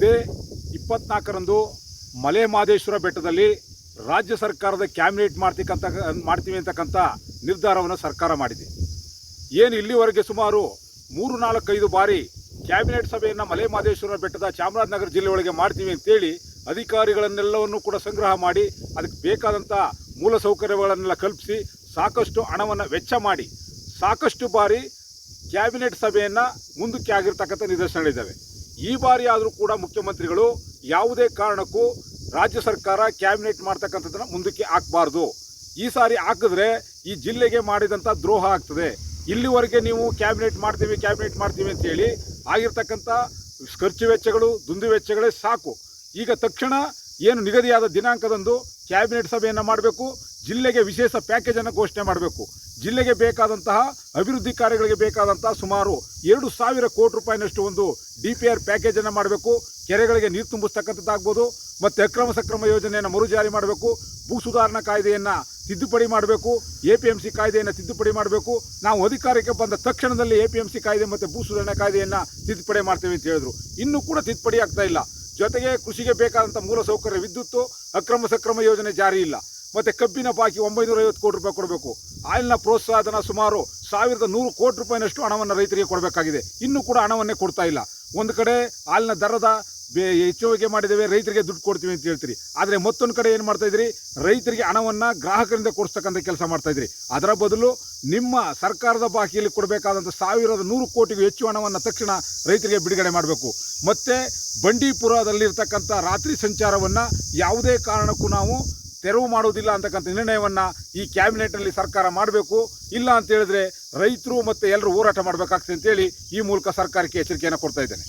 ಇದೇ. ಇಪ್ಪತ್ನಾಲ್ಕರಂದು ಮಲೆ ಮಹದೇಶ್ವರ ಬೆಟ್ಟದಲ್ಲಿ ರಾಜ್ಯ ಸರ್ಕಾರದ ಕ್ಯಾಬಿನೆಟ್ ಮಾಡ್ತಕ್ಕಂಥ ಮಾಡ್ತೀವಿ ಅಂತಕ್ಕಂಥ ನಿರ್ಧಾರವನ್ನು ಸರ್ಕಾರ ಮಾಡಿದೆ. ಏನು ಇಲ್ಲಿವರೆಗೆ ಸುಮಾರು ಮೂರು ನಾಲ್ಕೈದು ಬಾರಿ ಕ್ಯಾಬಿನೆಟ್ ಸಭೆಯನ್ನು ಮಲೆ ಮಹದೇಶ್ವರ ಬೆಟ್ಟದ ಚಾಮರಾಜನಗರ ಜಿಲ್ಲೆಯೊಳಗೆ ಮಾಡ್ತೀವಿ ಅಂತೇಳಿ ಅಧಿಕಾರಿಗಳನ್ನೆಲ್ಲವನ್ನು ಕೂಡ ಸಂಗ್ರಹ ಮಾಡಿ ಅದಕ್ಕೆ ಬೇಕಾದಂಥ ಮೂಲ ಸೌಕರ್ಯಗಳನ್ನೆಲ್ಲ ಕಲ್ಪಿಸಿ ಸಾಕಷ್ಟು ಹಣವನ್ನು ವೆಚ್ಚ ಮಾಡಿ ಸಾಕಷ್ಟು ಬಾರಿ ಕ್ಯಾಬಿನೆಟ್ ಸಭೆಯನ್ನು ಮುಂದಕ್ಕೆ ಆಗಿರ್ತಕ್ಕಂಥ ನಿದರ್ಶನಗಳಿದ್ದಾವೆ. ಈ ಬಾರಿ ಆದರೂ ಕೂಡ ಮುಖ್ಯಮಂತ್ರಿಗಳು ಯಾವುದೇ ಕಾರಣಕ್ಕೂ ರಾಜ್ಯ ಸರ್ಕಾರ ಕ್ಯಾಬಿನೆಟ್ ಮಾಡ್ತಕ್ಕಂಥದ್ದನ್ನು ಮುಂದಕ್ಕೆ ಹಾಕಬಾರ್ದು. ಈ ಸಾರಿ ಹಾಕಿದ್ರೆ ಈ ಜಿಲ್ಲೆಗೆ ಮಾಡಿದಂಥ ದ್ರೋಹ ಆಗ್ತದೆ. ಇಲ್ಲಿವರೆಗೆ ನೀವು ಕ್ಯಾಬಿನೆಟ್ ಮಾಡ್ತೀವಿ ಕ್ಯಾಬಿನೆಟ್ ಮಾಡ್ತೀವಿ ಅಂತೇಳಿ ಆಗಿರ್ತಕ್ಕಂಥ ಖರ್ಚು ವೆಚ್ಚಗಳು, ದುಂದು ವೆಚ್ಚಗಳೇ ಸಾಕು. ಈಗ ತಕ್ಷಣ ಏನು ನಿಗದಿಯಾದ ದಿನಾಂಕದಂದು ಕ್ಯಾಬಿನೆಟ್ ಸಭೆಯನ್ನು ಮಾಡಬೇಕು, ಜಿಲ್ಲೆಗೆ ವಿಶೇಷ ಪ್ಯಾಕೇಜನ್ನು ಘೋಷಣೆ ಮಾಡಬೇಕು. ಜಿಲ್ಲೆಗೆ ಬೇಕಾದಂತಹ ಅಭಿವೃದ್ಧಿ ಕಾರ್ಯಗಳಿಗೆ ಬೇಕಾದಂತಹ ಸುಮಾರು ಎರಡು ಸಾವಿರ ಕೋಟಿ ರೂಪಾಯಿನಷ್ಟು ಒಂದು ಡಿ ಪಿ ಆರ್ ಪ್ಯಾಕೇಜನ್ನು ಮಾಡಬೇಕು. ಕೆರೆಗಳಿಗೆ ನೀರು ತುಂಬಿಸ್ತಕ್ಕಂಥದ್ದಾಗ್ಬೋದು, ಮತ್ತು ಅಕ್ರಮ ಸಕ್ರಮ ಯೋಜನೆಯನ್ನು ಮರುಜಾರಿ ಮಾಡಬೇಕು. ಭೂ ಸುಧಾರಣಾ ಕಾಯ್ದೆಯನ್ನು ತಿದ್ದುಪಡಿ ಮಾಡಬೇಕು. ಎ ಪಿ ಎಂ ಸಿ ಕಾಯ್ದೆಯನ್ನು ತಿದ್ದುಪಡಿ ಮಾಡಬೇಕು. ನಾವು ಅಧಿಕಾರಕ್ಕೆ ಬಂದ ತಕ್ಷಣದಲ್ಲಿ ಎ ಪಿ ಎಂ ಸಿ ಕಾಯ್ದೆ ಮತ್ತು ಭೂ ಸುಧಾರಣಾ ಕಾಯ್ದೆಯನ್ನು ತಿದ್ದುಪಡಿ ಮಾಡ್ತೇವೆ ಅಂತ ಹೇಳಿದ್ರು. ಇನ್ನೂ ಕೂಡ ತಿದ್ದುಪಡಿ ಆಗ್ತಾ ಇಲ್ಲ. ಜೊತೆಗೆ ಕೃಷಿಗೆ ಬೇಕಾದಂಥ ಮೂಲಸೌಕರ್ಯ, ವಿದ್ಯುತ್ತು, ಅಕ್ರಮ ಸಕ್ರಮ ಯೋಜನೆ ಜಾರಿ ಇಲ್ಲ. ಮತ್ತು ಕಬ್ಬಿನ ಬಾಕಿ ಒಂಬೈನೂರ ಐವತ್ತು ಕೋಟಿ ರೂಪಾಯಿ ಕೊಡಬೇಕು. ಆಯಿಲ್ನ ಪ್ರೋತ್ಸಾಹಧನ ಸುಮಾರು ಸಾವಿರದ ನೂರು ಕೋಟಿ ರೂಪಾಯಿನಷ್ಟು ಹಣವನ್ನು ರೈತರಿಗೆ ಕೊಡಬೇಕಾಗಿದೆ. ಇನ್ನೂ ಕೂಡ ಹಣವನ್ನೇ ಕೊಡ್ತಾ ಇಲ್ಲ. ಒಂದು ಕಡೆ ಹಾಲಿನ ದರದ ಬೇ ಹೆಚ್ಚುವಗೆ ಮಾಡಿದ್ದೇವೆ, ರೈತರಿಗೆ ದುಡ್ಡು ಕೊಡ್ತೀವಿ ಅಂತ ಹೇಳ್ತೀರಿ. ಆದರೆ ಮತ್ತೊಂದು ಕಡೆ ಏನು ಮಾಡ್ತಾ ಇದ್ದೀರಿ? ರೈತರಿಗೆ ಹಣವನ್ನು ಗ್ರಾಹಕರಿಂದ ಕೊಡಿಸ್ತಕ್ಕಂಥ ಕೆಲಸ ಮಾಡ್ತಾ ಇದ್ದೀರಿ. ಅದರ ಬದಲು ನಿಮ್ಮ ಸರ್ಕಾರದ ಬಾಕಿಯಲ್ಲಿ ಕೊಡಬೇಕಾದಂಥ ಸಾವಿರದ ನೂರು ಕೋಟಿಗೂ ಹೆಚ್ಚು ಹಣವನ್ನು ತಕ್ಷಣ ರೈತರಿಗೆ ಬಿಡುಗಡೆ ಮಾಡಬೇಕು. ಮತ್ತು ಬಂಡೀಪುರದಲ್ಲಿರ್ತಕ್ಕಂಥ ರಾತ್ರಿ ಸಂಚಾರವನ್ನು ಯಾವುದೇ ಕಾರಣಕ್ಕೂ ನಾವು ತೆರವು ಮಾಡುವುದಿಲ್ಲ ಅಂತಕ್ಕಂಥ ನಿರ್ಣಯವನ್ನು ಈ ಕ್ಯಾಬಿನೆಟ್ನಲ್ಲಿ ಸರ್ಕಾರ ಮಾಡಬೇಕು. ಇಲ್ಲ ಅಂತ ಹೇಳಿದ್ರೆ ರೈತರು ಮತ್ತು ಎಲ್ಲರೂ ಹೋರಾಟ ಮಾಡಬೇಕಾಗ್ತದೆ ಅಂತೇಳಿ ಈ ಮೂಲಕ ಸರ್ಕಾರಕ್ಕೆ ಎಚ್ಚರಿಕೆಯನ್ನು ಕೊಡ್ತಾ ಇದ್ದೇನೆ.